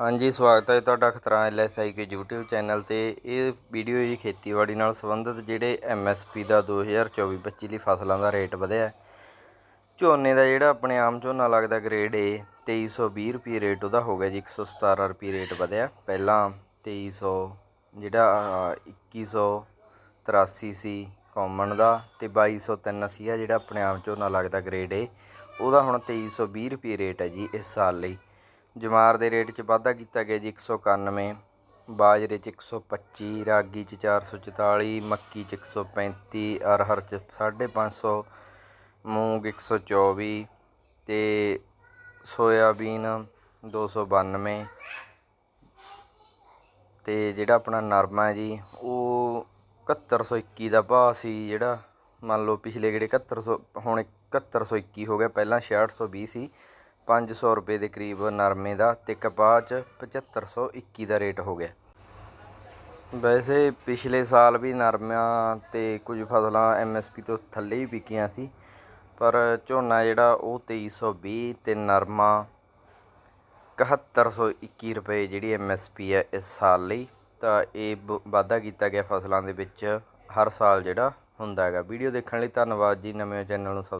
ਹਾਂਜੀ ਸਵਾਗਤ ਹੈ ਤੁਹਾਡਾ ਖਤਰਾ ਐਲਐਸਆਈ ਕੇ YouTube ਚੈਨਲ ਤੇ। ਇਹ ਵੀਡੀਓ ਜੀ ਖੇਤੀਬਾੜੀ ਨਾਲ ਸੰਬੰਧਿਤ ਜਿਹੜੇ ਐਮਐਸਪੀ ਦਾ 2024-25 ਲਈ ਫਸਲਾਂ ਦਾ ਰੇਟ ਵਧਿਆ। ਝੋਨੇ ਦਾ ਜਿਹੜਾ ਆਪਣੇ ਆਮ ਝੋਨਾ ਲੱਗਦਾ ਗ੍ਰੇਡ A 2320 ਰੁਪਏ ਰੇਟ ਉਹਦਾ ਹੋ ਗਿਆ ਜੀ 117 ਰੁਪਏ ਰੇਟ ਵਧਿਆ। ਪਹਿਲਾਂ 2300 ਜਿਹੜਾ ਅਹ, 2183 ਸੀ ਕਾਮਨ ਦਾ ਤੇ 2203 ਸੀਗਾ ਜਿਹੜਾ ਆਪਣੇ ਆਮ ਝੋਨਾ ਲੱਗਦਾ ਗ੍ਰੇਡ A ਉਹਦਾ ਹੁਣ 2320 ਰੁਪਏ ਰੇਟ ਹੈ ਜੀ ਇਸ ਸਾਲ ਲਈ। ਜਮਾਰ ਦੇ ਰੇਟ 'ਚ ਵਾਧਾ ਕੀਤਾ ਗਿਆ ਜੀ 191 ਬਾਜਰੇ 'ਚ 125 ਰਾਗੀ 'ਚ 444 ਮੱਕੀ 'ਚ 135 ਅਰਹਰ 'ਚ 550 ਮੂੰਗ 124 ਤੇ ਸੋਇਆਬੀਨ 292 ਤੇ ਜਿਹੜਾ ਆਪਣਾ ਨਰਮਾ ਹੈ ਜੀ, ਉਹ 7121 ਦਾ ਭਾਅ ਸੀ ਜਿਹੜਾ, ਮੰਨ ਲਓ ਪਿਛਲੇ ਗੇੜੇ 7100 ਹੁਣ 7121 ਹੋ ਗਿਆ, ਪਹਿਲਾਂ 6620 ਸੀ 500 ਰੁਪਏ ਦੇ ਕਰੀਬ ਨਰਮੇ ਦਾ ਤੇ ਕਪਾਹ 'ਚ 7521 ਦਾ ਰੇਟ ਹੋ ਗਿਆ। ਵੈਸੇ ਪਿਛਲੇ ਸਾਲ ਵੀ ਨਰਮਿਆਂ ਤੇ ਕੁਝ ਫਸਲਾਂ ਐਮਐਸਪੀ ਤੋਂ ਥੱਲੇ ਹੀ ਵਿਕੀਆਂ ਸੀ, ਪਰ ਝੋਨਾ ਜਿਹੜਾ ਉਹ 2320 ਤੇ ਨਰਮਾ 7121 ਰੁਪਏ ਜਿਹੜੀ ਐਮਐਸਪੀ ਹੈ ਇਸ ਸਾਲ ਲਈ, ਤਾਂ ਇਹ ਬ- ਵਾਧਾ ਕੀਤਾ ਗਿਆ ਫਸਲਾਂ ਦੇ ਵਿੱਚ ਹਰ ਸਾਲ ਜਿਹੜਾ ਹੁੰਦਾ ਹੈਗਾ। ਵੀਡੀਓ ਦੇਖਣ ਲਈ ਧੰਨਵਾਦ ਜੀ, ਨਵੇਂ ਚੈਨਲ ਨੂੰ ਸਬ